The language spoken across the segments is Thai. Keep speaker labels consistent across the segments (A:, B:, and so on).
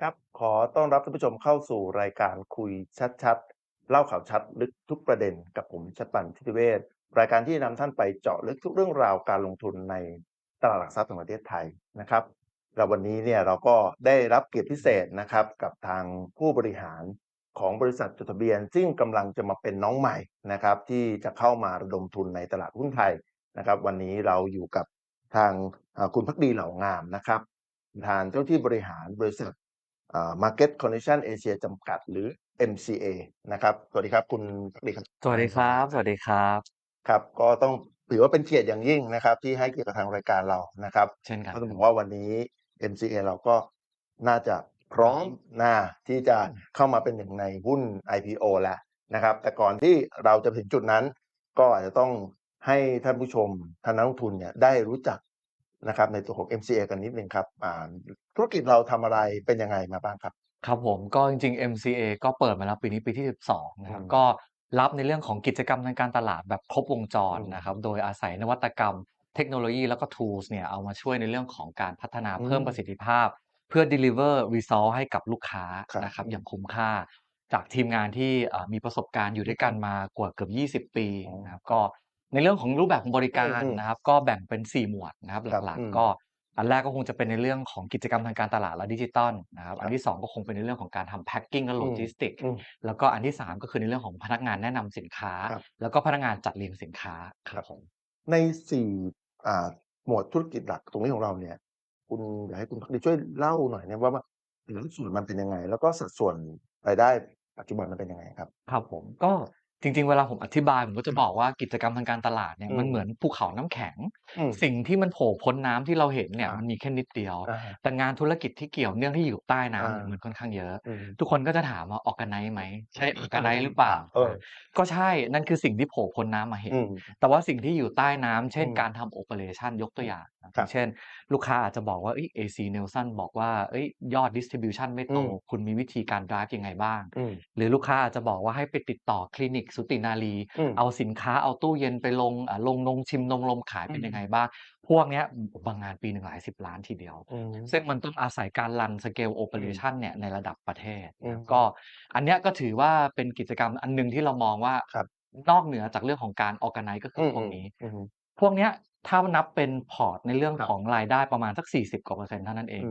A: ครับ ขอต้อนรับท่านผู้ชมเข้าสู่รายการคุยชัดๆ เล่าข่าวชัดลึกทุกประเด็นกับผมชัดปันทิติเวศรายการที่นำท่านไปเจาะลึกทุกเรื่องราวการลงทุนในตลาดหลักทรัพย์แห่งประเทศไทยนะครับแล้ววันนี้เนี่ยเราก็ได้รับเกียรติพิเศษนะครับกับทางผู้บริหารของบริษัทจดทะเบียน ซึ่งกำลังจะมาเป็นน้องใหม่นะครับที่จะเข้ามาระดมทุนในตลาดหุ้นไทยนะครับ วันนี้เราอยู่กับทางคุณพักดีเหล่างามนะครับประธานเจ้าที่บริหารบริษัท Market Condition Asia จำกัดหรือ MCA นะครับ สวัสดีครับคุณพักดีครับ
B: สวัสดีครับ สวัสดีครับ
A: ครับ ก็ต้องถือว่าเป็นเกียรติอย่างยิ่งนะครับ ที่ให้เกียรติกับทางรายการเรานะครับ
B: เช่นกัน
A: ก็ต้องบอกว่าวันนี้ MCA เราก็น่าจะพร้อมหน้าที่จะเข้ามาเป็นหนึ่งในหุ้น IPO แล้วนะครับ แต่ก่อนที่เราจะถึงจุดนั้น ก็อาจจะต้องให้ท่านผู้ชมท่านนักลงทุนเนี่ยได้รู้จัก นะครับในตัวของ MCA กันนิดนึงครับอ่าธุรกิจเราทำอะไรเป็นยังไงมาบ้างครับ
B: ครับผมก็จริง ๆ MCA ก็เปิดมาแล้วปีนี้ปีที่ 12 นะครับ
A: อืม
B: ก็รับในเรื่องของกิจกรรมทางการตลาดแบบครบวงจร
A: อืม
B: นะครับ โดยอาศัยนวัตกรรมเทคโนโลยีแล้วก็ tools เนี่ยเอามาช่วยในเรื่องของการพัฒนา
A: อืม
B: เพิ่มประสิทธิภาพ เพื่อ deliver result ให้กับลูกค้า
A: ครับ
B: นะครับอย่างคุ้มค่า จากทีมงานที่เอ่อมีประสบการณ์อยู่ด้วยกันมากว่าเกือบ 20 ปี
A: อ๋อ
B: นะครับก็ ในเรื่องของรูปแบบของบริการ
A: อืม
B: นะครับ ก็แบ่งเป็น 4 หมวดนะครับ
A: ครับ
B: หลัก
A: อืม
B: ๆก็อันแรกก็คงจะเป็นในเรื่องของกิจกรรมทางการตลาดและดิจิตอลนะครับ
A: ครับ
B: อันที่ 2 ก็คงเป็นในเรื่องของการทำแพ็คกิ้งและ
A: อืม
B: โลจิสติก
A: อืม
B: แล้วก็อันที่ 3 ก็คือในเรื่องของพนักงานแนะนำสินค้า
A: ครับ
B: แล้วก็พนักงานจัดเรียงสินค้าค
A: ครั
B: รับบผม
A: ในสี่อ่าหมวดธุรกิจหลักตรงนี้ของเราเนี่ย คุณอยากให้คุณพักดีช่วยเล่าหน่อยเนี่ยว่าว่าแต่ละส่วนมันเป็นยังไง แล้วก็สัดส่วนรายได้ปัจจุบันมันเป็นยังไงครับ
B: ครับผมก็ จริง ๆ เวลาผมอธิบายผมก็จะบอกว่ากิจกรรมทางการตลาดเนี่ย
A: อืม
B: มันเหมือนภูเขาน้ำแข็ง
A: อืม
B: สิ่งที่มันโผล่พ้นน้ำที่เราเห็นเนี่ย
A: อ่ามั
B: มันมีแค่นิดเดียว
A: อ่า
B: แต่งานธุรกิจที่เกี่ยวเนื่องที่อยู่ใต้น้ำ
A: อ่า
B: เนี่ยมันค่อนข้างเยอะ
A: อืม
B: ทุกคนก็จะถามว่าออกไนไหมใช่ออกไนหรือเปล่า
A: เออ
B: ก็ใช่นั่นคือสิ่งที่โผล่พ้นน้ำมาเห็น
A: อืม
B: แต่ว่าสิ่งที่อยู่ใต้น้ำเช่น
A: อืม
B: การทำโอเปอเรชันยกตัวอย่างนะ
A: ครับ
B: เช่น ลูกค้าอาจจะบอกว่าเอ้ย AC Nelson บอกว่าเอ้ยยอด distribution ไม่โต
A: อืม
B: คุณมีวิธีการ drive ยังไงบ้าง
A: อืม
B: หรือลูกค้าอาจจะบอกว่าให้ไปติดต่อคลินิกสุตินารี
A: อืม
B: เอาสินค้าเอาตู้เย็นไปลงอะลงนงชิมนมลมขายเป็น
A: อืม
B: ยังไงบ้าง พวกเนี้ยบางงานปีหนึ่งหลายสิบล้านทีเดียว
A: อืม
B: ซึ่งมันต้องอาศัยการรันสเกลโอเปอเรชันเนี่ยในระดับประเทศ
A: อืม
B: ก็อันเนี้ยก็ถือว่าเป็นกิจกรรมอันหนึงที่เรามองว่า
A: ครับ
B: นอกเหนือจากเรื่องของการออกไนก็คืออพวกนี้
A: อืม
B: พวกเนี้ยถ้านับเป็นพอร์ตในเรื่อง
A: ครับ
B: ของรายได้ประมาณสัก 40กว่าเปอร์เซ็นต์เท่านั้นเอง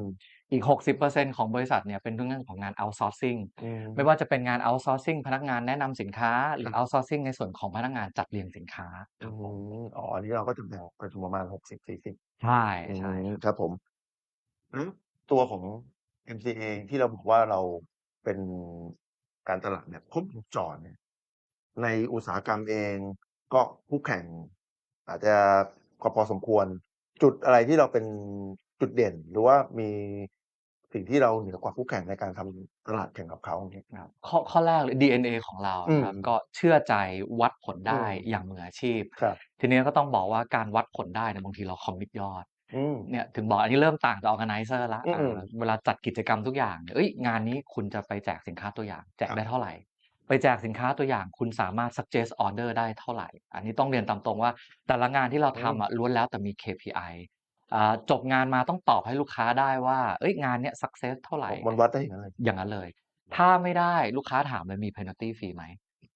A: อืม
B: อีก 60%ของบริษัทเนี่ยเป็นเรื่องของงาน outsourcing
A: อืม
B: ไม่ว่าจะเป็นงาน outsourcing พนักงานแนะนำสินค้า หรื
A: ครั
B: อ
A: บ
B: outsourcing ในส่วนของพนักงานจัดเรียงสินค้าค
A: อื
B: รับผม
A: มอ๋ออันนี้เราก็จะแบ่งเป็นประมาณหกสิบสี่สิบ
B: ใช่ใช่
A: ครับผมแล้วตัวของ MCA ที่เราบอกว่าเราเป็นการตลาดแบบครบวงจรเนี่ยในอุตสาหกรรมเองก็คู่แข่ง อาจจะก็พอสมควร จุดอะไรที่เราเป็นจุดเด่น หรือว่ามี สิ่งที่เราเหนือกว่าคู่แข่งในการทำตลาดแข่งกับเขาอย่างเงี้ย
B: ครับข้อข้อแรกเลย DNA ของเรา
A: อืม
B: ครับก็เชื่อใจวัดผลได้
A: อืม
B: อย่างมืออาชีพ
A: ครับ
B: ทีนี้ก็ต้องบอกว่าการวัดผลได้เนี่ยบางทีเราคอมมิตยอด
A: อืม
B: เนี่ยถึงบอกอันนี้เริ่มต่างจาก organizer ละ
A: อืม
B: อ่าเวลาจัดกิจกรรมทุกอย่างเนี่ยเอ้ยงานนี้คุณจะไปแจกสินค้าตัวอย่าง แจก
A: ครับ
B: ได้เท่าไหร่ ไปแจกสินค้าตัวอย่าง คุณสามารถ suggest order ได้เท่าไหร่ อันนี้ต้องเรียนตามตรงว่า แต่ละงานที่เราทำอะล้วนแล้วแต่มี KPI อ่า จบงานมาต้องตอบให้ลูกค้าได้ว่าเอ้ยงานเนี้ย success เท่าไหร่
A: มันวัดได้อย่างนั้นเลย
B: อย่างนั้นเลย ถ้าไม่ได้ลูกค้าถามเลยมี penalty fee ไหม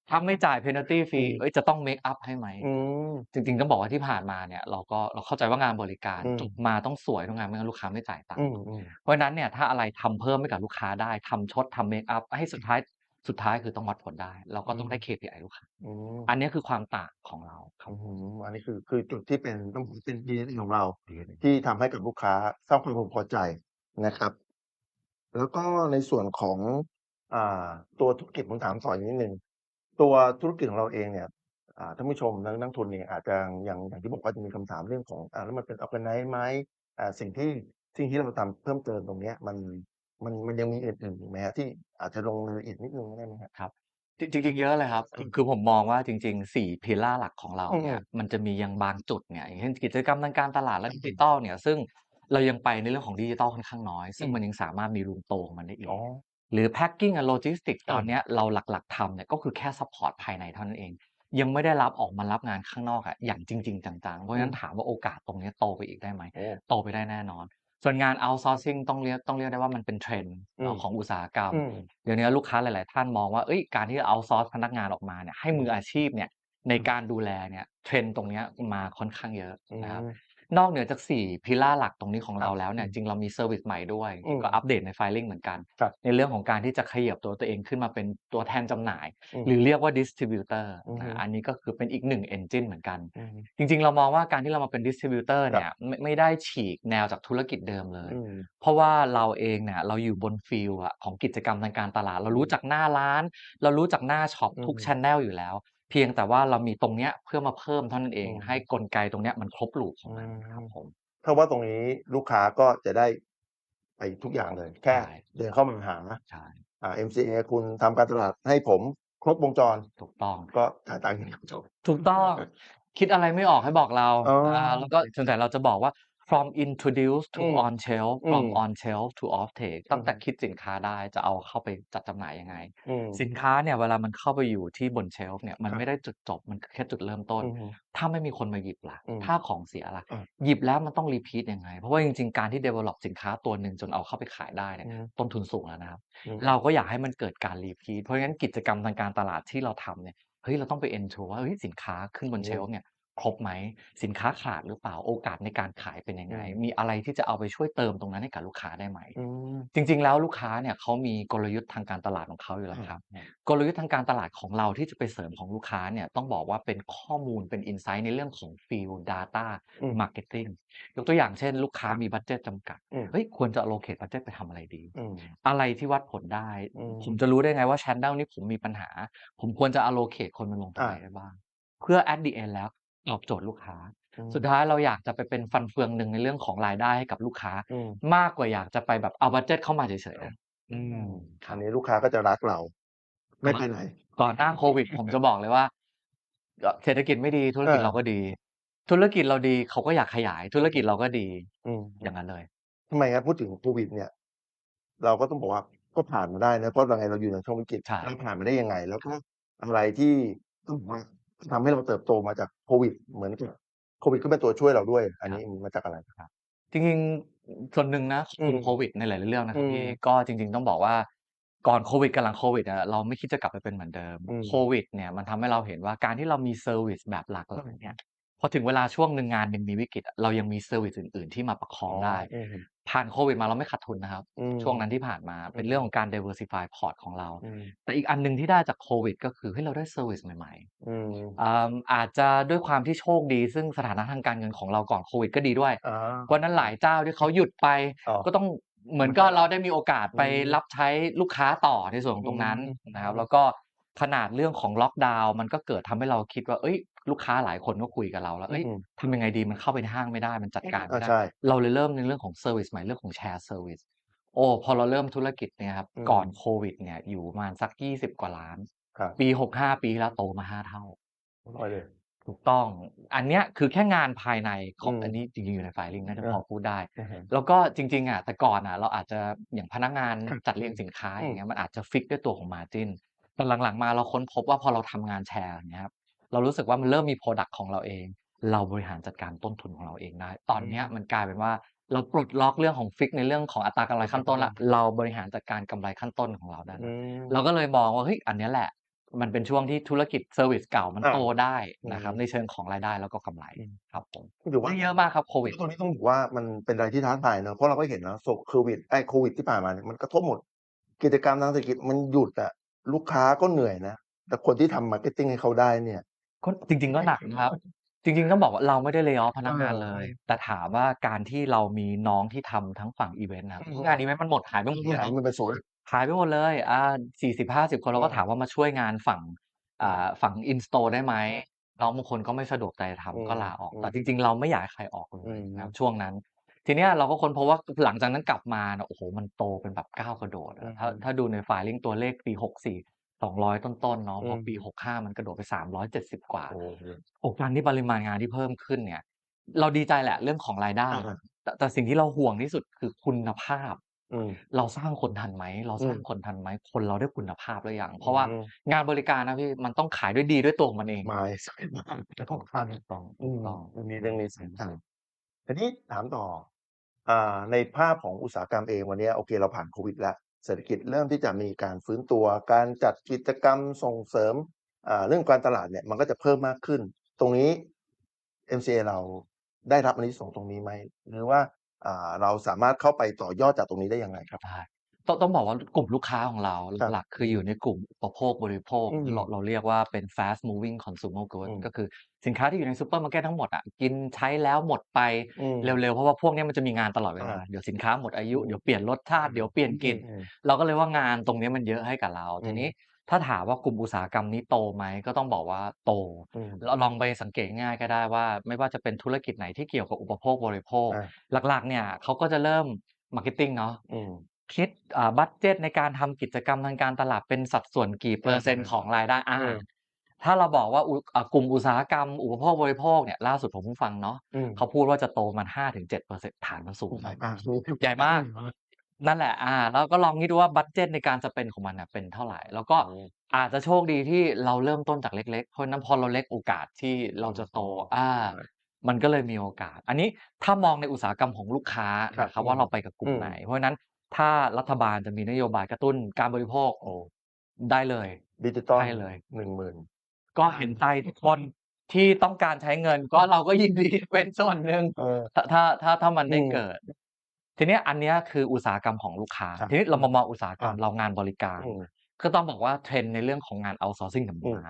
B: ถ้าไม่จ่าย penalty
A: อื
B: fee
A: ม
B: เอ้ยจะต้อง make up ให้ไหม
A: อืม
B: จริงๆต้องบอกว่าที่ผ่านมาเนี่ยเราก็เราเข้าใจว่างานบริการ
A: อืม
B: จบมาต้องสวยทุกงานไม่งั้นลูกค้าไม่จ่ายตัง
A: อื
B: ค์
A: มอืม
B: เพราะฉะนั้นเนี่ยถ้าอะไรทำเพิ่มให้กับลูกค้าได้ทำชดทำเมคอัพให้สุดท้าย สุดท้ายคือต้องวัดผลได้ เราก็ต้องได้ KPI ลูกค้า
A: อืม
B: อันนี้คือความต่างของเราครับ
A: อืมอันนี้คือคือจุดที่เป็นต้องบอกว่าเป็น DNA ของเรา ที่ทำให้กับลูกค้าสร้างความพึงพอใจนะครับ แล้วก็ในส่วนของอ่าตัวธุรกิจผมถามต่ออีกนิดนึงตัวธุรกิจของเราเองเนี่ยอ่าท่านผู้ชมและนักลงทุนเนี่ยอาจจะยังอย่างที่บอกว่าจะมีคำถามเรื่องของอ่าแล้วมันเป็นออร์แกไนซ์ไหมอ่าสิ่งที่สิ่งที่เราทำเพิ่มเติมตรงเนี้ยมัน มัน มันยังมีอื่น ๆ อีกไหมฮะที่อาจจะลงรายละเอียดนิดนึงได้ไหมครับ
B: จริง จริง ๆ เยอะเลยครับคือคือผมมองว่าจริงๆสี่พิล่าหลักของเราเนี่ย
A: อืม
B: มันจะมียังบางจุดเนี่ย อย่างเช่น กิจกรรมทางการตลาดและดิจิตอลเนี่ย ซึ่งเรายังไปในเรื่องของดิจิตอลค่อนข้างน้อยซึ่ง
A: อืม
B: มันยังสามารถมีรูมโตของมันได้อีก
A: อ๋อ
B: หรือ packing and logistics
A: อ่า
B: ตอนเนี้ยเราหลัก ๆ ทำเนี่ย ก็คือแค่ซัพพอร์ตภายในเท่านั้นเอง ยังไม่ได้รับ ออกมารับงานข้างนอกอะ อย่างจริง ๆ จัง ๆ เพราะฉะนั้นถามว่า โอกาสตรงเนี้ยโตไปอีกได้ไหม
A: โอ้
B: โตไปได้แน่นอน ส่วนงาน outsourcing ต้องเรียกต้องเรียกได้ว่ามันเป็น trend
A: อื
B: เนาะ
A: ม
B: ของอุตสาหกรรม
A: อืม
B: เดี๋ยวนี้ลูกค้าหลาย ๆ ท่านมองว่าเฮ้ยการที่ outsource พนักงานออกมาเนี่ยให้มืออาชีพเนี่ยใน
A: อืม
B: การดูแลเนี่ย trend ตรงเนี้ยมาค่อนข้างเยอะ
A: อื
B: นะครับ
A: ม
B: นอกเหนือจาก4 pillar หลักตรงนี้ของ
A: ค
B: เรา
A: รับ
B: แล้วเนี่
A: อื
B: ย
A: ม
B: จริงๆเรามีเซอร์วิสใหม่ด้วย
A: อืม
B: ก็อัปเดตใน filing เหมือนกัน
A: ครับ
B: ในเรื่องของการที่จะขยับตัวตัวเองขึ้นมาเป็นตัวแทนจำหน่าย
A: อืม
B: หรือเรียกว่า distributor
A: อือฮึ
B: นะอันนี้ก็คือเป็นอีกหนึ่ง engine เหมือนกัน
A: อืม
B: จริง ๆ เรามองว่าการที่เรามาเป็น distributor
A: ครับ
B: เนี่ยไม่ไม่ได้ฉีกแนวจากธุรกิจเดิมเลย
A: อืม
B: เพราะว่าเราเองเนี่ยเราอยู่บนฟีลด์อะของกิจกรรมทางการตลาด เรารู้จักหน้าร้าน เรารู้จักหน้าช็อป
A: อื
B: ทุก
A: ม
B: ชันเนลอยู่แล้วเพียงแต่ว่าเรามีตรงเนี้ยเพื่อมาเพิ่มเท่านั้นเอ
A: อื
B: ง
A: ม
B: ให้กลไกตรงเนี้ยมันครบ loop ของ
A: อื
B: มันครับ
A: ม
B: ผม
A: ถ้าว่าตรงนี้ลูกค้าก็จะได้ไปทุกอย่างเลย แค่
B: ใช่
A: เดินเข้ามาหา
B: ใช่
A: อ่า MCA คุณทำการตลาดให้ผมครบวงจร
B: ถูกต้อง
A: ก็จ่ายตังค์อย่างเดียวจบ
B: ถูกต้อง คิดอะไรไม่ออกให้บอกเรา
A: อ๋อ
B: อ่าแล้วก็ส่วนใหญ่เราจะบอกว่า from introduce
A: อื
B: to
A: ม
B: on shelf
A: อื
B: from
A: ม
B: on shelf to off take
A: อื
B: ตั้ง
A: อ
B: แต่
A: ฮึ
B: คิดสินค้าได้จะเอาเข้าไปจัดจำหน่ายยังไง
A: อืม
B: สินค้าเนี่ยเวลามันเข้าไปอยู่ที่บนเชลฟ์เนี่ยมัน
A: ครับ
B: ไม่ได้จุดจบมันแค่จุดเริ่มต้น
A: อือฮึ
B: ถ้าไม่มีคนมาหยิบล่ะ
A: อืม
B: ถ้าของเสียล่ะ
A: อืม
B: หยิบแล้วมันต้องรีพีทยังไง เพราะว่าจริงๆ การที่ develop สินค้าตัวหนึ่งจนเอาเข้าไปขายได้เนี่ย
A: อืม
B: ต้นทุนสูงแล้วนะครับ
A: อืม
B: เราก็อยากให้มันเกิดการรีพีทเพราะงั้นกิจกรรมทางการตลาดที่เราทำเนี่ยเฮ้ยเราต้องไป ensure ว่าเฮ้ยสินค้าขึ้นบน
A: อื
B: เช
A: ม
B: ลฟ์เนี่ย ครบไหมสินค้าขาดหรือเปล่าโอกาสในการขายเป็นยัง
A: อื
B: ไง
A: ม
B: มีอะไรที่จะเอาไปช่วยเติมตรงนั้นให้กับลูกค้าได้ไหม
A: อืม
B: จริง ๆ แล้วลูกค้าเนี่ยเขามีกลยุทธ์ทางการตลาดของเขาอยู่แล้
A: อื
B: ว
A: ม
B: ครับ
A: อืม
B: กลยุทธ์ทางการตลาดของเราที่จะไปเสริมของลูกค้าเนี่ยต้องบอกว่าเป็นข้อมูลเป็น insight ในเรื่องของ Field Data
A: อืม
B: Marketing ยกตัวอย่างเช่น ลูกค้ามีบัดเจตจำกัด
A: อืม
B: เฮ้ยควรจะ allocate บัดเจตไปทำอะไรดี
A: อืม
B: อะไรที่วัดผลได้
A: อืม
B: ผมจะรู้ได้ไงว่า channel นี้ผมมีปัญหา ผมควรจะ allocate คนมาลงตรง
A: อา
B: ไหนได้บ้างเพื่อ at the end แล้ว ตอบโจทย์ลูกค้า
A: อืม
B: สุดท้ายเราอยากจะไปเป็นฟันเฟืองหนึ่งในเรื่องของรายได้ให้กับลูกค้า
A: อืม
B: มากกว่าอยากจะไปแบบเอาบัดเจตเข้ามาเฉยๆนะอืมค
A: อั
B: รั
A: น
B: บ
A: นี้ลูกค้าก็จะรักเรา ไม่
B: ก่อ
A: ไป
B: น
A: ไหน
B: ก่อนหน้าโควิด ผมจะบอกเลยว่าเอ่อเศรษฐกิจไม่ดีธุร
A: เอ
B: กิจ
A: อ
B: เราก็ดี ธุรกิจเราดีเขาก็อยากขยาย ธุรกิจเราก็ดี
A: อืม
B: อย่างนั้นเลย
A: ทำไมครับพูดถึงโควิด เนี่ย เราก็ต้องบอกว่าก็ผ่านมาได้นะเพราะยังไงเราอยู่ในช่วงวิกฤต
B: ใช่
A: เราผ่านมาได้ยังไง แล้วก็อะไรที่ต้องบอกว่า ทำให้เราเติบโตมาจากโควิด เหมือนกับโควิดก็เป็นตัวช่วยเราด้วย อัน
B: ครั
A: นี้
B: บ
A: มาจากอะไรครับ
B: จริงๆส่วนหนึ่งนะขอบ
A: อื
B: คุณ
A: ม
B: โควิดในหลาย ๆ เรื่องนะค
A: อื
B: รับ
A: ม
B: พี่ก็จริง ๆ ต้องบอกว่าก่อนโควิดกับหลังโควิดอะเราไม่คิดจะกลับไปเป็นเหมือนเดิม
A: อืม
B: โควิดเนี่ยมันทำให้เราเห็นว่าการที่เรามีเซอร์วิสแบบหลากห
A: อื
B: ลาย
A: ม
B: เนี่ยพอถึงเวลาช่วงหนึ่งงานหนึ่งมีวิกฤตอะเรายังมีเซอร์วิสอื่น ๆ ที่มาประค
A: อ๋
B: อ
A: อง
B: ได้
A: อืม
B: ผ่านโควิดมาเราไม่ขาดทุนนะครับ
A: อืม
B: ช่วงนั้นที่ผ่านมา
A: อื
B: เป็น
A: ม
B: เรื่องของการ diversify พอร์ตของเรา
A: อืม
B: แต่อีกอันหนึ่งที่ได้จากโควิด ก็คือเฮ้ยเราได้เซอร์วิสใหม่
A: อืม
B: ๆอ่าอาจจะด้วยความที่โชคดี ซึ่งสถานะทางการเงินของเราก่อนโควิดก็ดีด้วย
A: อา
B: วันนั้นหลายเจ้าที่เขาหยุดไป
A: อ๋อ
B: ก็ต้องเหมือนก็เราได้มีโอกาส
A: อื
B: ไป
A: ม
B: รับใช้ลูกค้าต่อในส่วนของตรงนั้น
A: อืม
B: นะครับ แล้วก็ขนาดเรื่องของล็อกดาวน์มันก็เกิดทำให้เราคิดว่าเฮ้ย ลูกค้าหลายคนก็คุยกับเราแล้ว
A: อื
B: เฮ้ย
A: ม
B: ทำยังไงดีมันเข้าไปในห้างไม่ได้มันจัดการ
A: อา
B: ไม่ได้
A: ใช่
B: เราเลยเริ่มในเรื่องของเซอร์วิสใหม่เรื่องของแชร์เซอร์วิสโอ้พอเราเริ่มธุรกิจเนี่ยครับ
A: อืม
B: ก่อนโควิดเนี่ยอยู่ประมาณสัก20กว่าล้าน
A: ครับ
B: ปี65ปีที่แล้วโตมา5เท่า
A: ร้อยเลย
B: ถูกต้อง อันเนี้ยคือแค่งานภายในข
A: อื
B: อง
A: ม
B: อันนี้จริงๆอยู่ใน filing น่าจะ
A: เอ
B: พ
A: อ
B: อพูดได้
A: อือฮึ
B: แล้วก็จริงๆอะแต่ก่อนอะเราอาจจะอย่างพนักงาน
A: ครับ
B: จัดเรียงสินค้า
A: อื
B: อ
A: ม
B: ย่างเงี้ยมันอาจจะฟิกซ์ด้วยตัวของ margin แต่หลังๆมาเราค้นพบว่าพอเราทำงานแชร์อย่างเงี้ยครับ เรารู้สึกว่ามันเริ่มมีพรอดักต์ของเราเอง เราบริหารจัดการต้นทุนของเราเองได้ ตอน
A: อื
B: เนี้ย
A: ม
B: มันกลายเป็นว่าเราปลดล็อกเรื่องของฟิกซ์ในเรื่องของอัตรากำไรขั้นต้นแล้วเราบริหารจัดการกำไรขั้นต้นของเราได้
A: อื
B: แล้ว
A: ม
B: เราก็เลยมองว่าเฮ้ยอันเนี้ยแหละ มันเป็นช่วงที่ธุรกิจเซอร์วิสเก่ามัน
A: อา
B: โตได้
A: อื
B: นะครับ
A: ม
B: ในเชิงของรายได้แล้วก็กำไร
A: อืม
B: ครับผม
A: ก็ถือว่า
B: ได้เยอะมากครับโควิด
A: ตรงนี้ต้องบอกว่ามันเป็นอะไรที่ท้าทายเนาะเพราะเราก็เห็นนะโศกโควิดไอ้โควิดที่ผ่านมาเนี่ยมันกระทบหมด กิจกรรมทางเศรษฐกิจมันหยุดอะลูกค้าก็เหนื่อยนะแต่คนที่ทำ marketing ให้เขาได้เนี่ย
B: ก็ จริง ๆ ก็หนักนะครับ จริง ๆ ต้องบอกว่า เราไม่ได้ lay off พนักงาน
A: เออ
B: เลย
A: ใช่
B: แต่ถามว่าการที่เรามีน้องที่ทำทั้งฝั่งอิเวนต์นะครับ
A: อืม
B: งานอิเวนต์มันหมดหายไปหมด
A: ทุก
B: เล
A: อย่าง
B: ย
A: มันเป็นศูนย์
B: หายไปหมดเลย อ่า 40-50 คนเราก็
A: เออ
B: ถามว่า มาช่วยงานฝั่ง อ่า ฝั่ง install ได้ไหม น้องบางคนก็ไม่สะดวกใจ
A: อื
B: ทำ
A: ม
B: ก็ลาออก
A: อื
B: แต่
A: ม
B: จริง ๆ เราไม่อยากให้ใครออกเล
A: อื
B: ย
A: ม
B: นะครับช่วงนั้น ทีเนี้ยเราก็ค้นพบว่า หลังจากนั้นกลับมาน่ะ โอ้โฮ มันโตเป็นแบบก้าวกระโดด
A: อื
B: อะ
A: อ
B: ถ้า
A: ฮึ
B: ถ้าดูใน filing ตัวเลขปี 64 200ต้นๆเนาะ
A: อื
B: พอ
A: ม
B: ปี65มันกระโดดไป370กว่า
A: โอ้โฮ
B: โอ้การที่ปริมาณงานที่เพิ่มขึ้นเนี่ย เราดีใจแหละเรื่องของรายได้
A: อา
B: แต่แต่สิ่งที่เราห่วงที่สุดคือคุณภาพ
A: อืม
B: เราสร้างคนทันไหม เรา
A: อื
B: สร้าง
A: ม
B: คนทันไหม คนเราได้คุณภาพหรือยัง เพ
A: อื
B: ราะว่ามงานบริการนะพี่มันต้องขายด้วยดีด้วยตัวของมันเอง
A: ไม่สายมากจะต้องทัน
B: ถูกต้อง
A: อื
B: ถูก
A: ม
B: ต้อง
A: มันมีเรื่องนี้
B: อืม
A: สำคัญทีนี้ถามต่ออ่าในภาพของอุตสาหกรรมเองวันเนี้ยโอเคเราผ่านโควิดแล้ว เศรษฐกิจเริ่มที่จะมีการฟื้นตัว การจัดกิจกรรมส่งเสริมเรื่องการตลาดเนี่ยมันก็จะเพิ่มมากขึ้น ตรงนี้ MCA เราได้รับอันนี้ส่งตรงนี้ไหมหรือว่าเราสามารถเข้าไปต่อยอดจากตรงนี้ได้ยังไงครับ
B: ต้องต้องบอกว่ากลุ่มลูกค้าของเรา
A: ครับ
B: หลักๆคืออยู่ในกลุ่มอุปโภคบริโภค
A: อืม
B: เราเราเรียกว่าเป็น fast moving consumer
A: อื
B: goods
A: ม
B: ก็คือสินค้าที่อยู่ในซูเปอร์มาร์เก็ตทั้งหมดอะกินใช้แล้วหมดไป
A: อืม
B: เร็วๆ เพราะว่าพวกเนี้ยมันจะมีงานตลอดเวลา
A: อ่า
B: เดี๋ยวสินค้าหมดอายุ
A: อืม
B: เดี๋ยวเปลี่ยนรสชาติเดี๋ยวเปลี่ยนกลิ่น
A: อืม
B: เราก็เลยว่างานตรงเนี้ยมันเยอะให้กับเรา
A: อื
B: ที
A: ม
B: นี้ถ้าถามว่ากลุ่มอุตสาหกรรมนี้โตไหมก็ต้องบอกว่าโต
A: อืม
B: เราลองไปสังเกตง่ายก็ได้ว่า ไม่ว่าจะเป็นธุรกิจไหนที่เกี่ยวกับอุปโภคบริโภค
A: อ่า
B: หลักๆเนี่ยเขาก็จะเริ่มมาร์เก็ตติ้งเนาะ
A: อืม
B: คิดอ่าบัดเจตในการทำกิจกรรมทางการตลาดเป็นสัดส่วนกี่เปอร์เซ็นต์ของรายได้อา
A: อืม
B: ถ้าเราบอกว่าอุอ่ากลุ่มอุตสาหกรรม อุปโภคบริโภคเนี่ยล่าสุดผมเพิ่งฟังเนาะ
A: อืม
B: เขาพูดว่าจะโตมัน5-7%ฐานมันสูง
A: ใหญ่
B: มาก
A: มาก
B: ใหญ่มากนั่นแหละอาแล้วก็ลองคิดดูว่าบัดเจตในการจะเป็นของมันน่ะเป็นเท่าไรแล้วก็
A: อืม
B: อาจจะโชคดีที่เราเริ่มต้นจากเล็กๆเพราะฉะนั้นพอเราเล็กโอกาสที่เราจะโตอา
A: ใช่
B: มันก็เลยมีโอกาส อันนี้ถ้ามองในอุตสาหกรรมของลูกค้า
A: ครับ
B: นะครับ
A: อื
B: ว่ามเราไปกับกลุ่
A: อื
B: ม
A: ม
B: ไหน เพราะฉะนั้น ถ้ารัฐบาลจะมีนโยบายกระตุ้นการบริโภค
A: โอ้
B: ได้เลย
A: ดิจิทัล
B: ได้เลย
A: 10,000
B: ก็เห็นใจทุกคนที่ต้องการใช้เงิน ก็เราก็ยินดีเป็นส่วนหนึ่ง
A: เออ
B: ถ้าถ้าถ้าถ้ามัน
A: อื
B: ได้
A: ม
B: เกิด ทีเนี้ยอันเนี้ยคืออุตสาหกรรมของลูกค้า
A: ครับ
B: ทีนี้เรามามองอุตสาหกรร
A: อาม
B: เรางานบริการ
A: อืม
B: ก็ต้องบอกว่า trend ในเรื่องของงาน outsourcing เนี่ย
A: อืม
B: มา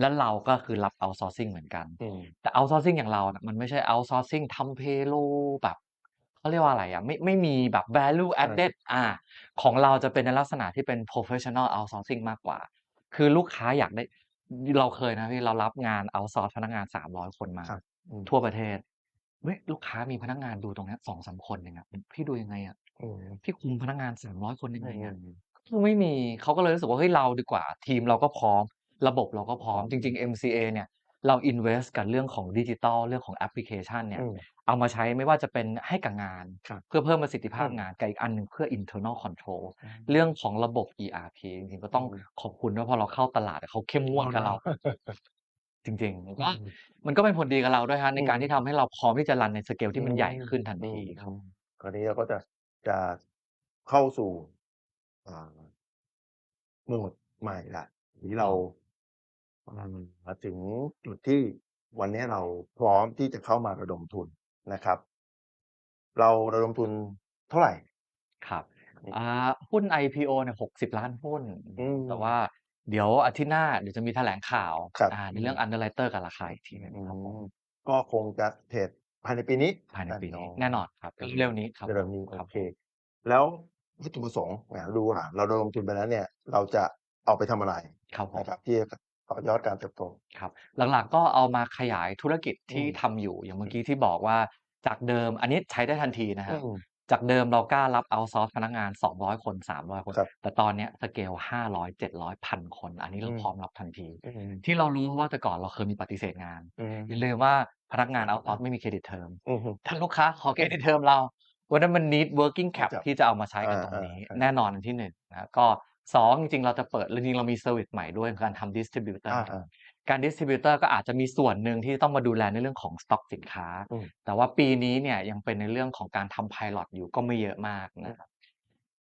B: แล้วเราก็คือรับ outsourcing เหมือนกัน
A: อืม
B: แต่ outsourcing อย่างเราน่ะมันไม่ใช่ outsourcing ทำ payroll แบบ เขาเรียกว่าอะไรอะไม่ไม่มีแบบ value
A: ใช่
B: added อาของเราจะเป็นในลักษณะที่เป็น professional outsourcing มากกว่า คือลูกค้าอยากได้เราเคยนะพี่เรารับงาน outsource พนักงาน300คนมา
A: ครับอืม
B: ทั่วประเทศเฮ้ยลูกค้ามีพนักงานดูตรงเนี้ย2-3คนเองอะพี่ดูยังไงอะ
A: อืม
B: พี่คุมพนักงาน300คนยัง
A: อื
B: ไงอะ
A: ม
B: คือไม่มีเขาก็เลยรู้สึกว่าเฮ้ยเราดีกว่า ทีมเราก็พร้อม ระบบเราก็พร้อมจริง ๆ MCA เนี่ยเรา invest กับเรื่องของดิจิทัลเรื่องของแอปพลิเคชันเนี่
A: อื
B: ย
A: ม
B: เอามาใช้ไม่ว่าจะเป็นให้กับงาน
A: ครับ
B: เพื่อเพิ่มประสิทธิภา
A: อื
B: พ
A: ม
B: งานกับอีกอันหนึ่งเพื่อ internal control
A: อืม
B: เรื่องของระบบ ERP จริงๆก็ต้อง
A: อืม
B: ขอบคุณด้วยพอเราเข้าตลาดอะเขาเข้มงวดกับเรา จริงๆ
A: อื
B: ก็
A: ม
B: มันก็เป็นผลดีกับเราด้วยครับใน
A: อื
B: การ
A: ม
B: ที่ทำให้เราพร้อมที่จะรันในสเกล
A: อื
B: ที่มันใหญ่
A: ม
B: ขึ้นทัน
A: อื
B: ที
A: ม
B: ค
A: อื
B: รับ
A: มคราวนี้เราก็จะจะเข้าสู่อ่าเมืองใหม่แล้วทีนี้เราอืมมาถึงจุดที่วันเนี้ยเราพร้อมที่จะเข้ามาระดมทุน นะครับ เราระดมทุนเท่าไร?
B: ครับ
A: อืม
B: อ่าหุ้น IPO เนี่ย60ล้านหุ้น
A: อืม
B: แต่ว่าเดี๋ยวอาทิตย์หน้าเดี๋ยวจะมีแถลงข่าว
A: ครับ
B: อ่าใน
A: อื
B: เรื่อง
A: ม
B: underwriter กับราคาอีกทีหนึ่ง
A: อื
B: ครับผม
A: มก็คงจะเทรดภายในปีนี้
B: ภายใน
A: แน่
B: ปี
A: น
B: นี้
A: อน
B: แน่นอนครับ
A: อืม
B: เร็วๆนี้ครับผ
A: เร็ว
B: ม
A: ๆนี้
B: ค
A: โอ
B: รับ
A: เค แล้ววัตถุประสงค์อ่าดูล่ะเราระดมทุนไปแล้วเนี่ย เราจะเอาไปทำอะไร
B: ครับผ
A: นะ
B: ม
A: ครับที่จะ ต่อยอดการเติบโต?
B: ครับ หลักๆก็เอามาขยายธุรกิจ
A: อื
B: ที่
A: ม
B: ทำอยู่อย่างเมื่อกี้ที่บอกว่าจากเดิมอันนี้ใช้ได้ทันทีนะค
A: อื
B: รับ
A: ม
B: จากเดิมเรากล้ารับ outsource พนักงาน 200 คน 300 คน
A: ครับ
B: แต่ตอนเนี้ยสเกล 500 700 1,000คน อันนี้
A: อื
B: เรา
A: ม
B: พร้อมรับทันที
A: อืม
B: ที่เรารู้เพราะว่าแต่ก่อนเราเคยมีปฏิเสธงาน
A: อืม
B: อย่าลืมว่าพนักงาน outsource ไม่มีเครดิตเทอม
A: อือฮึ
B: ถ้าลูกค้าขอเครดิตเทอมเราวันนั้นมัน need working
A: ที่
B: cap
A: จะ
B: ที่จะเอามาใช้
A: อา
B: กับตรงนี้
A: ๆๆ
B: แน่นอนอันที่1นะค รับก็2จริงๆเราจะเปิดจริงๆเรามีเซอร์วิสใหม่ด้วยคือการทำดิสทริบิวเตอ
A: อา
B: ร์
A: ๆ
B: การดิสทริบิวเตอร์ก็อาจจะมีส่วนหนึ่งที่ต้องมาดูแลในเรื่องของสต็อกสินค้า
A: อืม
B: แต่ว่าปีนี้เนี่ยยังเป็นในเรื่องของการทำ pilot อยู่ก็ไม่เยอะมาก
A: อื
B: นะ
A: ม
B: ครับ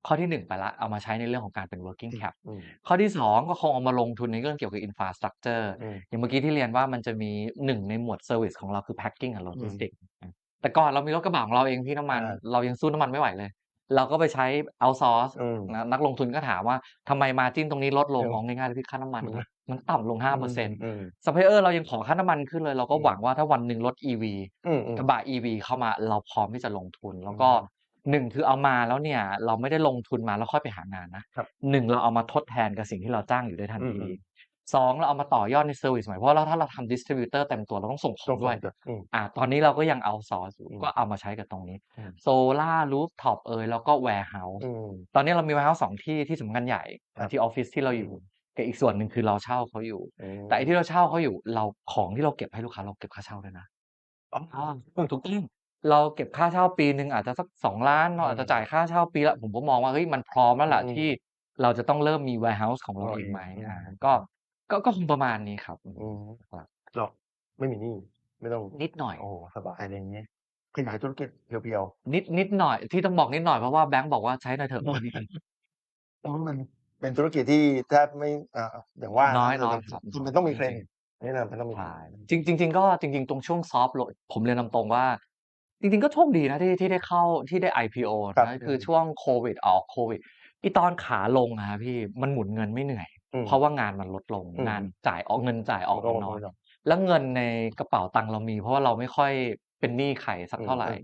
B: ข้อที่1ไปแล้วเอามาใช้ในเรื่องของการเป็น working
A: อืม
B: cap
A: อืม
B: ข้อที่2ก็คงเอามาลงทุนในเรื่องเกี่ยวกับ infrastructure
A: อืม
B: อย่างเมื่อกี้ที่เรียนว่ามันจะมี1ในหมวดเซอร์วิสของเราคือ packing กับ
A: อืม
B: logistics นะแต่ก่อนเรามีรถกระบะของเราเองพี่น้ำมัน
A: อา
B: เรายังสู้น้ำมันไม่ไหวเลย เราก็ไปใช้ outsource
A: อืม
B: นะนักลงทุนก็ถามว่าทำไม margin ตรงนี้ลดลง
A: เออ
B: อ๋อง่ายๆเลยพี่ค่าน้ำมัน
A: อื
B: ค
A: ม
B: รับมันต่ำลง
A: อืม
B: 5%
A: อืม
B: ซัพพลายเออร์เรายังขอค่าน้ำมันขึ้นเลย เราก็
A: อื
B: หวั
A: ม
B: งว่าถ้าวันหนึ่งรถ EV
A: อืม
B: กระบะ EV เข้ามาเราพร้อมที่จะลงทุน แล้
A: อื
B: วก็
A: ม
B: 1คือเอามาแล้วเนี่ย เราไม่ได้ลงทุนมาแล้วค่อยไปหางานนะ
A: ครับ
B: 1เราเอามาทดแทนกับสิ่งที่เราจ้างอยู่ได้ทัน
A: อื
B: ที
A: ม
B: 2เราเอามาต่อยอดในเซอร์วิสใหม่เพราะว่าถ้าเราทำดิสทริบิวเตอร์เต็มตัวเราต้องส่งข
A: ต้
B: อ
A: องง
B: ด้
A: ส่
B: ว
A: ง
B: ย
A: ด้วยอืม
B: อ่าตอนนี้เราก็ยัง outsource อยู่
A: อืม
B: ก็เอามาใช้กับตรงนี้
A: อืม
B: โซล่าร์ rooftop เอยแล้วก็ warehouse
A: อืม
B: ตอนนี้เรามี warehouse 2ที่ที่สำคัญใหญ่
A: ครั
B: อ่า
A: บ
B: ที่ออฟฟิศที่เรา
A: อื
B: อยู่
A: ม
B: กับอีกส่วนหนึ่งคือเราเช่าเขาอยู่
A: อื
B: แต่ไอ้
A: ม
B: ที่เราเช่าเขาอยู่ เราของที่เราเก็บให้ลูกค้าเราเก็บค่าเช่าด้วยนะ
A: อ๋อ
B: อาถูกต้องเราเก็บค่าเช่าปีหนึ่งอาจจะสัก2,000,000เราอาจจะจ่ายค่าเช่าปีละผมก็มองว่าเฮ้ยมันพร้อมแล้ว
A: อื
B: ล่ะ
A: ม
B: ที่เราจะต้องเริ่มมี warehouse ของ
A: ขอ
B: เรา
A: งเรา
B: เอ
A: เองง
B: ไหม
A: อื
B: อา
A: ม
B: ก็ ก็ ก็คงประมาณนี้ครับ อืม
A: อืม
B: ครับ
A: เราไม่มีหนี้ไม่ต้อง
B: นิดหน่อย
A: โอ้สบายอะไรอย่างงี้ขยายธุรกิจเพียว
B: นิด นิดหน่อย ที่ต้องบอกนิดหน่อยเพราะว่าแบงก์บอกว่าใช้หน่อยเถอะ
A: ๆเพราะมันเป็นธุรกิจที่แทบไม่อ่าอย่างว่า
B: น้อยะน้อย
A: มัน
B: ครับ
A: มันต้องมี
B: จ
A: เคร
B: ริ
A: น
B: ง
A: นี่นะมันต้องมี
B: ใช่จริงจริงๆก็จริง ๆ ตรงช่วงซอฟต์โลผมเรียนตามตรงว่า จริง ๆ ก็โชคดีนะที่ที่ได้เข้าที่ได้ IPO
A: ครับ
B: นะคือช่วงโควิดออกโควิดอีตอนขาลงอะครับพี่มันหมุนเงินไม่เหนื่อย
A: อืม
B: เพราะว่างานมันลดลง
A: อืม
B: งานจ่ายออกเงินจ่ายออก
A: ก็
B: มันน้อยแล้วเงินในกระเป๋าตังค์เรามี เพราะว่าเราไม่ค่อยเป็นหนี้ใครสักเท่าไหร่
A: อืม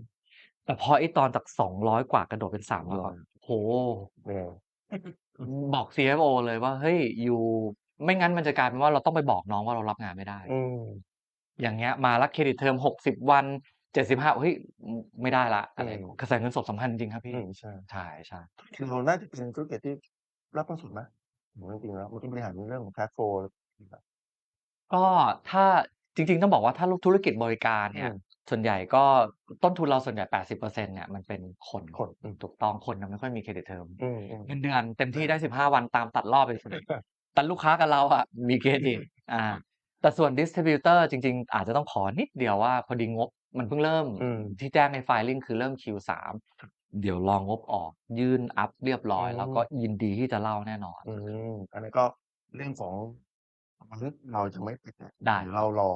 B: แต่พอไอ้ตอนจากสองร้อยกว่ากระโดดเป็นสามร้อย
A: อืม
B: โห
A: เนี่ย
B: บอก CFO เลยว่าเฮ้ยยูไม่งั้นมันจะกลายเป็นว่าเราต้องไปบอกน้องว่าเรารับงานไม่ได้
A: อืม
B: อย่างเงี้ยมาแล้วเครดิตเทอมหกสิบวันเจ็ดสิบห้าเฮ้ยไม่ได้ละอะไร
A: อืม
B: กระแสเงินสดสำคัญจริงครับพี่
A: อืมใช่
B: ใช่ใช่
A: คือเราน่าจะเป็นธุรกิจที่รับมากสุดไหม ผมจริงๆแล้ว มันต้องบริหารเรื่องของ cash flow
B: ก็ถ้า จริง ๆ ต้องบอกว่า ถ้าธุรกิจบริการเนี่ย
A: อืม
B: ส่วนใหญ่ก็ ต้นทุนเราส่วนใหญ่แปดสิบเปอร์เซ็นเนี่ย มันเป็นคน
A: คน อืม
B: ถูกต้อง คนยังไม่ค่อยมีเครดิตเทอม
A: อืมอืม
B: เงินเดือนเต็มที่ได้สิบห้าวัน ตามตัดรอบไปสุดแต่ลูกค้ากับเราอะ มีเครดิตอ่าแต่ส่วนดิสติบิวเตอร์ จริง ๆ อาจจะต้องขอนิดเดียวว่า พอดีงบมันเพิ่งเริ่ม
A: อืม
B: ที่แจ้งในไฟลิ่งคือเริ่ม Q3 เดี๋ยวลองงบออก ยื่นอัพเรียบร้อย
A: อืม
B: แล้วก็ยินดีที่จะเล่าแน่นอน
A: อืมอันนั้นก็เรื่องของมนุษย์เราจะไม่ติด
B: ได้
A: เรารอ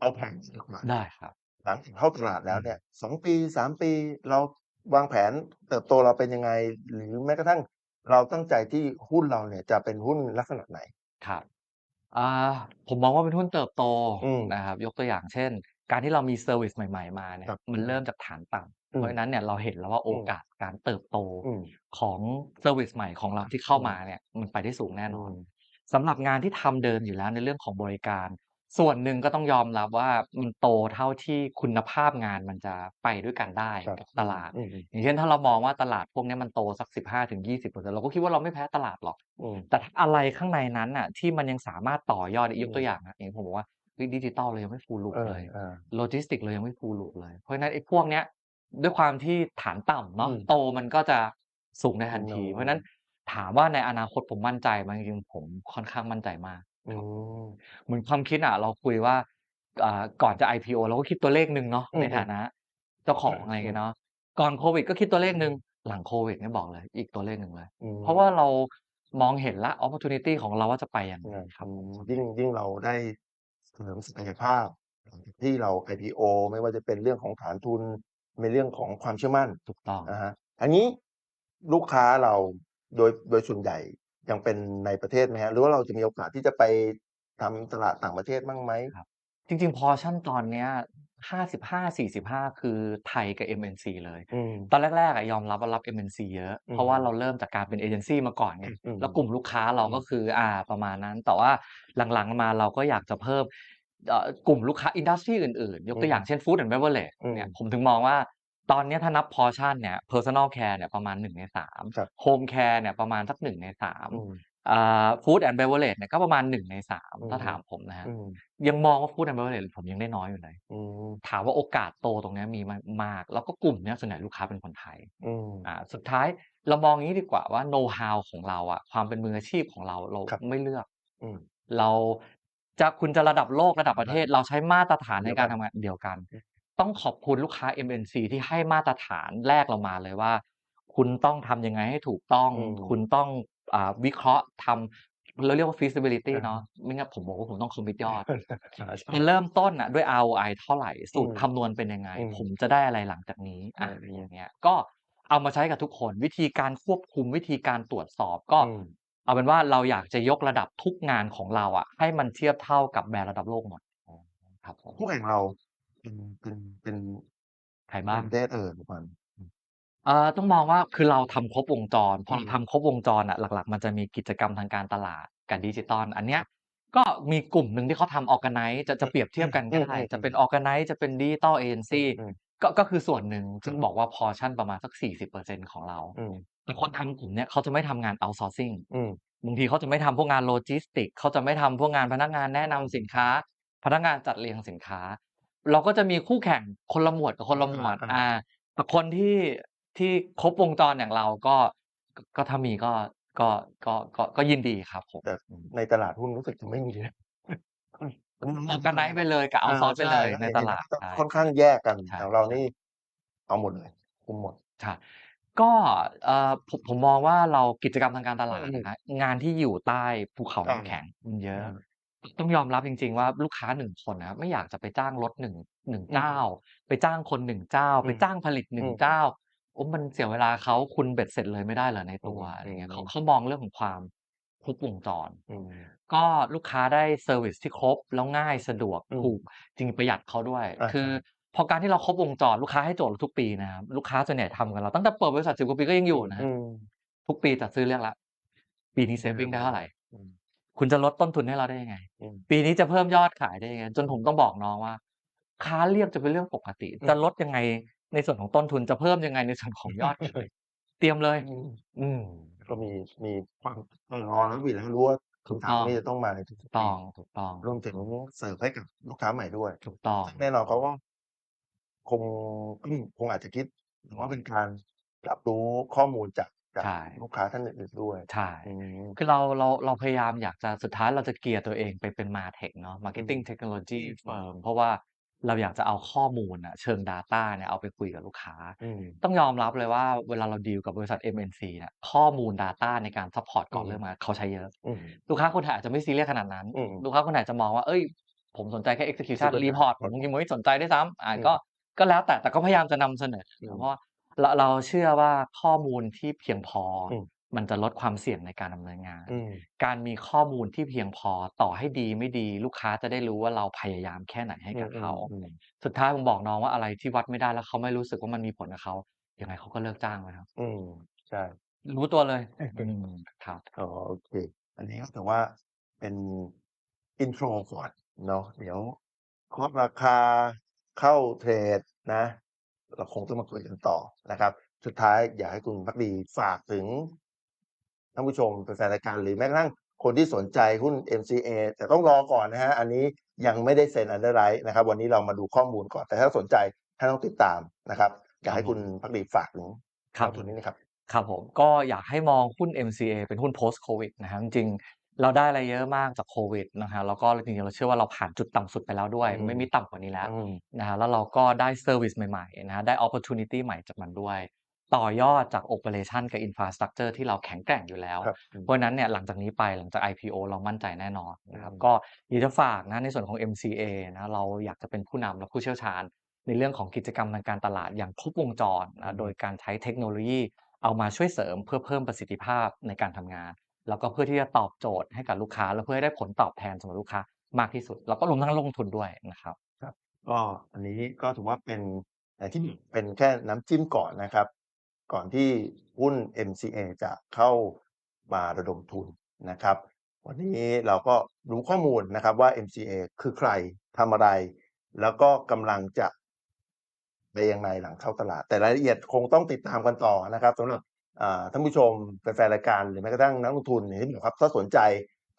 A: เอาแผนดีกว่า
B: ได้ครับ
A: หลังจากเข้าตลาดแล้วเนี่ยสองปีสามปีเราวางแผนเติบโตเราเป็นยังไง หรือแม้กระทั่งเราตั้งใจที่หุ้นเราเนี่ยจะเป็นหุ้นลักษณะไหน
B: ครับอ่าผมมองว่าเป็นหุ้นเติบโต
A: อืม
B: นะครับ ยกตัวอย่างเช่น การที่เรามีเซอร์วิสใหม่ ๆ มาเนี่ย
A: ครับ
B: มันเริ่มจากฐานต่ำ
A: อืม
B: เพราะฉะนั้นเนี่ยเราเห็นแล้วว่าโอกาสการเติบโต
A: อืม
B: ของเซอร์วิสใหม่ของเราที่เข้ามาเนี่ยมันไปได้สูงแน่นอนสำหรับงานที่ทำเดินอยู่แล้วในเรื่องของบริการ ส่วนหนึ่งก็ต้องยอมรับว่ามันโตเท่าที่คุณภาพงานมันจะไปด้วยกันได้
A: ครับ
B: กับตลาด
A: อืม
B: อย่างเช่นถ้าเรามองว่าตลาดพวกเนี้ยมันโตสักสิบห้าถึงยี่สิบเปอร์เซ็นเราก็คิดว่าเราไม่แพ้ตลาดหรอก
A: อืม
B: แต่ถ้าอะไรข้างในนั้นน่ะที่มันยังสามารถต่อยอดได้ยก
A: อืม
B: ตัวอย่างนะอย่างผมบอกว่าดิจิตอลเรายังไม่ฟูลลูป
A: เออ
B: เลย
A: เออ
B: โลจิสติกเรายังไม่ฟูลลูปเลย เพราะฉะนั้นไอ้พวกเนี้ย ด้วยความที่ฐานต่ำเนาะ
A: อืม
B: โตมันก็จะสูงในทันที
A: อืม
B: เพราะฉะนั้นถามว่าในอนาคตผมมั่นใจไหมจริงๆผมค่อนข้างมั่นใจมาก
A: อืม
B: เหมือนความคิดอะ เราคุยว่าอ่าก่อนจะ IPO เราก็คิดตัวเลขหนึ่งเนาะ
A: อืม
B: ในฐานะ เจ้าของ
A: อืม
B: อะไรอย่างเงี้ยเนาะก่อนโควิด ก็คิดตัวเลขหนึ่งหลังโควิดเนี่ยบอกเลย อีกตัวเลขหนึ่งเลย
A: อืม
B: เพราะว่าเรามองเห็นละ opportunity ของเราว่าจะไปอย่างไร
A: อืม
B: ครับผม
A: ยิ่งยิ่งเราได้เสริมศักยภาพหลังจากที่เรา IPO ไม่ว่าจะเป็นเรื่องของฐานทุน ในเรื่องของความเชื่อมั่น
B: ถูกต้อง
A: นะฮะอันนี้ลูกค้าเราโดยโดยส่วนใหญ่ยังเป็นในประเทศไหมฮะหรือว่าเราจะมีโอกาสที่จะไปทำตลาดต่างประเทศบ้างไหม
B: จริงๆพอชั่นตอนเนี้ยห้าสิบห้าสี่สิบห้าคือไทยกับ MNC เลย
A: อืม
B: ตอนแรกๆอะยอมรับว่ารับ MNC เยอะ
A: อืม
B: เพราะว่าเราเริ่มจากการเป็นเอเจนซี่มาก่อนไง
A: อืม
B: แล้วกลุ่มลูกค้าเรา
A: อืม
B: ก็คืออ่าประมาณนั้น แต่ว่าหลังๆมาเราก็อยากจะเพิ่มเอ่อ กลุ่มลูกค้าอินดัสทรีอื่นๆ ยกตัวอย่างเช่น Food and Beverage
A: อืม
B: เนี่ยผมถึงมองว่าตอนเนี้ยถ้านับพอชั่นเนี่ย Personal Care เนี่ยประมาณหนึ่งในสาม
A: ครับ
B: Home Care เนี่ยประมาณสักหนึ่งในสาม
A: อืม
B: อ่า Food and Beverage เนี่ยก็ประมาณหนึ่งในสาม
A: อืม
B: ถ้าถามผมนะฮะ
A: อืม
B: ยังมองว่า Food and Beverage ผมยังได้น้อยอยู่เลย
A: อืม
B: ถามว่าโอกาสโตตรงเนี้ยมีมาก แล้วก็กลุ่มเนี้ยส่วนใหญ่ลูกค้าเป็นคนไทย
A: อืม
B: อ่าสุดท้ายเรามองงี้ดีกว่าว่า know how ของเราอะความเป็นมืออาชีพของเราเรา
A: ครับ
B: ไม่เลือก
A: อืม
B: เรา จะคุณจะระดับโลกระดับประเทศ เราใช้มาตรฐานในการ
A: เดียวกัน
B: ทำงานเดียวกัน
A: อืม
B: ต้องขอบคุณลูกค้า MNC ที่ให้มาตรฐานแรกเรามาเลยว่า คุณต้องทำยังไงให้ถูกต้อง
A: อืม
B: คุณต้องอ่าวิเคราะห์ทำเราเรียกว่า feasibility
A: อ่า
B: เนาะไม่งั้นผมบอกว่าผมต้อง commit ยอด
A: ใช่ใช่
B: จะเริ่มต้นอะด้วย ROI เท่าไหร่สูต
A: อื
B: ร
A: ม
B: คำนวณเป็นยังไง
A: อืม
B: ผมจะได้อะไรหลังจากนี้อะ
A: อืม
B: อย่างเงี้ยก็เอามาใช้กับทุกคนวิธีการควบคุมวิธีการตรวจสอบก็
A: อืม
B: เอาเป็นว่าเราอยากจะยกระดับทุกงานของเราอะ ให้มันเทียบเท่ากับแบรนด์ระดับโลกหมดครับผม
A: คู่แข่งเราเป็นเป็นเป็น
B: ใครบ้าง
A: ประเทศเออประมาณ
B: เอ่อต้องมองว่าคือเราทำครบวงจรพอ
A: อื
B: เรา
A: ม
B: ทำครบวงจรอะหลัก ๆ มันจะมีกิจกรรมทางการตลาดกับดิจิตอลอันเนี้ยก็มีกลุ่มหนึ่งที่เขาทำออ g a ไน z ์จะจะเปรียบเทียบกันก็ได้
A: อืม
B: จะเป็นออ g a ไน z ์จะเป็นดิจิตอลเอเจนซี่
A: อืม
B: ก็ก็คือส่วนหนึ่งซึ่งบอกว่าพอชั่นประมาณสัก 40%ของเรา
A: อืม
B: แต่คนทำกลุ่มเนี้ยเขาจะไม่ทำงาน outsourcing
A: อืม
B: บางทีเขาจะไม่ทำพวกงานโลจิสติกเขาจะไม่ทำพวกงานพนักงานแนะนำสินค้า พนักงานจัดเรียงสินค้า เราก็จะมีคู่แข่งคนละหมวดกับคนละหมวด
A: อ่า
B: อ่าแต่คนที่ที่ครบวงจรอย่างเราก็ก็ก็ถ้ามีก็ก็ก็ก็ก็ยินดีครับผม
A: แต่ในตลาดหุ้นรู้สึกจะไม่มีนะอืม
B: ออร์แกไนซ์ไปเลยกับ
A: อา
B: outsource ไป
A: ใช่
B: เลย
A: แล้ว
B: ใน
A: เดี๋ยว
B: ต
A: นี้
B: ลาด
A: ก็
B: ใช่
A: ค่อนข้างแยกกัน
B: ใช่
A: ของเรา
B: ใช่
A: นี่เอาหมดเลยคุมหมด
B: ใช่ ก็เอ่อผมผมมองว่าเรากิจกรรมทางการตลาด
A: อืม
B: นะครับงานที่อยู่ใต้ภูเขา
A: อา
B: น้ำแข็งมันเยอะ
A: อา
B: ต้องยอมรับจริง ๆ ว่าลูกค้า1คนนะครับไม่อยากจะไปจ้างรถหนึ่งหนึ่ง
A: อืม
B: เจ้า ไปจ้างคน1เจ้า
A: อื
B: ไป
A: ม
B: จ้างผลิต
A: อื
B: 1
A: ม
B: เจ้าโอ้มันเสียเวลาเขาคุณเบ็ดเสร็จเลยไม่ได้เหรอใน
A: อื
B: ตัว
A: ม
B: อะไร
A: อื
B: เงี้ยเขา
A: ม
B: เขามองเรื่องของความครบวงจร
A: อืม
B: ก็ลูกค้าได้เซอร์วิซที่ครบแล้วง่ายสะดวก
A: อืม
B: ถูกจริงๆประหยัดเขาด้วย
A: อา
B: คื
A: ใช่
B: อ พอการที่เราครบวงจรลูกค้าให้โจทย์เราทุกปีนะครับลูกค้าส่วนใหญ่ทำกับเราตั้งแต่เปิดบริษัท10กว่าปีก็ยังอยู่นะค
A: อื
B: รับ
A: ม
B: ทุกปีจัดซื้อเรียกแล้วปีนี้เซ
A: อื
B: ฟวิงได้เท่าไร
A: ม
B: คุณจะลดต้นทุนให้เราได้ยังไง
A: อืม
B: ปีนี้จะเพิ่มยอดขายได้ยังไง จนผมต้องบอกน้องว่า ค้าเรียกจะเป็นเรื่องปกติ
A: อื
B: จะ
A: ม
B: ลดยังไงในส่วนของต้นทุนจะเพิ่มยังไงในส่วนของยอดขายเตรียมเลย
A: อืม
B: อืม
A: ก็มีมีความต้องรอแล้วอยู่แล้วรู้ว่า
B: ถูก
A: คำถา
B: ต้
A: ม
B: อง
A: นี้จะต้องมาในทุ
B: ถู
A: ก
B: ก
A: ๆ
B: ต้
A: ปี
B: องถูกต้อง
A: รวมถึงเสิร์ฟให้กับลูกค้าใหม่ด้วย
B: ถูกต้อง
A: ซึ่งแน่นอนเขาก็ คง อืม คงอาจจะคิดว่าเป็นการรับรู้ข้อมูลจาก จาก
B: ใช่
A: ลูกค้าท่านอื่น ๆ ด้วย
B: ใช่
A: อืม
B: คือเรา เรา เราพยายามอยากจะ สุดท้ายเราจะเกียร์ตัวเองไปเป็น MarTech เนาะ
A: อืม
B: Marketing Technology
A: อืม
B: Firm เพราะว่าเราอยากจะเอาข้อมูลน่ะ เชิง Data เนี่ย เอาไปคุยกับลูกค้า
A: อืม
B: ต้องยอมรับเลยว่า เวลาเราดีลกับบริษัท MNC เนี่ย ข้อมูล Data ในการซัปพอร์ต
A: อื
B: ก่อน
A: ม
B: เริ่มงานเขาใช้เยอะ
A: อืม
B: ลูกค้าคนไทยอาจจะไม่ซีเรียสขนาดนั้น
A: อืม
B: ลูกค้าคนไหนจะมองว่า เฮ้ย ผมสนใจแค่ Execution
A: Super
B: Report ผม
A: Dashboard
B: ยังไม่สนใจด้วยซ้ำ อ่า
A: อื
B: ก็
A: ม
B: ก็แล้วแต่แต่ก็พยายามจะนำเสนอ
A: อืม
B: เพราะว่าเราเราเชื่อว่าข้อมูลที่เพียงพอ
A: อืม
B: มันจะลดความเสี่ยงในการดำเนินงาน
A: อืม
B: การมีข้อมูลที่เพียงพอต่อให้ดีไม่ดีลูกค้าจะได้รู้ว่าเราพยายามแค่ไหนให้
A: อื
B: กับ
A: ม
B: เขา
A: อืม
B: สุดท้ายผมบอกน้องว่าอะไรที่วัดไม่ได้แล้วเขาไม่รู้สึกว่ามันมีผลกับเขายังไงเขาก็เลิกจ้างนะครับ
A: อืมใช่
B: รู้ตัวเลย
A: อื
B: อื
A: ม
B: มครับ
A: อ๋อโอเค อันนี้ก็ถือว่าเป็น intro ก่อนเนาะเดี๋ยวเคาะราคา เข้าเทรดนะ เราคงต้องมาคุยกันต่อนะครับ สุดท้ายอยากให้คุณภักดีฝากถึงท่านผู้ชมแฟนๆรายการหรือแม้กระทั่งคนที่สนใจหุ้น MCA แต่ต้องรอก่อนนะครับอันนี้ยังไม่ได้เซ็น underwrite นะครับ วันนี้เรามาดูข้อมูลก่อน แต่ถ้าสนใจท่านต้องติดตามนะครับ อยาก
B: ครั
A: ให้
B: บผ
A: คุณ
B: ม
A: ภักดีฝากถึง
B: ครั
A: นั
B: บ
A: กลงทุนนิดหนึ่งครับ
B: ครับผมก็อยากให้มองหุ้น MCA เป็นหุ้น post COVID นะครับจริงๆ เราได้อะไรเยอะมากจากโควิดนะครับแล้วก็จริงๆเราเชื่อว่าเราผ่านจุดต่ำสุดไปแล้วด้วย
A: อืม
B: ไม่มีต่ำกว่านี้แล้ว
A: อืม
B: นะครับแล้วเราก็ได้เซอร์วิสใหม่ๆนะครับได้ opportunity ใหม่จากมันด้วย ต่อยอดจาก operation กับ infrastructure ที่เราแข็งแกร่งอยู่แล้ว
A: ครับอืม
B: เพราะฉะนั้นเนี่ยหลังจากนี้ไปหลังจาก IPO เรามั่นใจแน่นอน
A: อื
B: นะครับ
A: ม
B: ก็อยากจะฝากนะในส่วนของ MCA นะเราอยากจะเป็นผู้นำและผู้เชี่ยวชาญ ในเรื่องของกิจกรรมทางการตลาดอย่างครบวงจร
A: อื
B: นะ
A: ม
B: โดยการใช้เทคโนโลยีเอามาช่วยเสริมเพื่อเพิ่มประสิทธิภาพในการทำงาน แล้วก็เพื่อที่จะตอบโจทย์ให้กับลูกค้า และเพื่อให้ได้ผลตอบแทนสำหรับลูกค้ามากที่สุด แล้วก็รวมทั้งลงทุนด้วยนะครับ
A: ครับก็อันนี้ก็ถือว่าเป็นอย่ที่เป็นแค่น้ำจิ้มก่อนนะครับ ก่อนที่หุ้น MCA จะเข้ามาระดมทุนนะครับ วันนี้เราก็รู้ข้อมูลนะครับว่า MCA คือใครทำอะไร แล้วก็กำลังจะไปยังไงหลังเข้าตลาด แต่รายละเอียดคงต้องติดตามกันต่อนะครับสำหรับ ท่านผู้ชมแฟนรายการหรือแม้กระทั่งนักลงทุนอย่างที่บอกครับถ้าสนใจ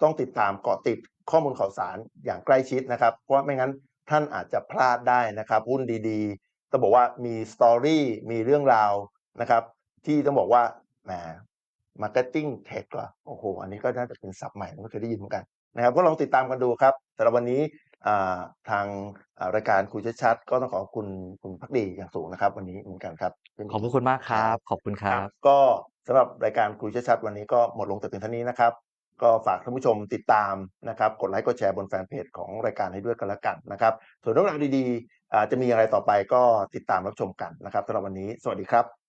A: ต้องติดตามเกาะติดข้อมูลข่าวสารอย่างใกล้ชิดนะครับเพราะไม่งั้นท่านอาจจะพลาดได้นะครับหุ้นดีๆต้องบอกว่ามี story มีเรื่องราวนะครับ ที่ต้องบอกว่าแหม marketing tech เหรอโอ้โฮอันนี้ก็น่าจะเป็นศัพท์ใหม่ไม่เคยได้ยินเหมือนกันนะครับก็ลองติดตามกันดูครับสำหรับวันนี้ ทางอ่ารายการคุยชัดๆก็ต้องขอบคุณคุณภักดีอย่างสูงนะครับ วันนี้เหมือนกันครับเช่น
B: ขอบพระคุณมากค
A: ค
B: รั
A: รั
B: บ
A: บ
B: ขอบคุณค
A: ค
B: รั
A: รับบก็สำหรับรายการคุยชัดๆวันนี้ก็หมดลงแต่เพียงเท่านี้นะครับ ก็ฝากท่านผู้ชมติดตามนะครับ กดไลก์กดแชร์บนแฟนเพจของรายการให้ด้วยกันแล้วกันนะครับส่วนเรื่องราวดีๆอ่าจะมีอะไรต่อไปก็ติดตามรับชมกันนะครับสำหรับวันนี้ สวัสดีครับ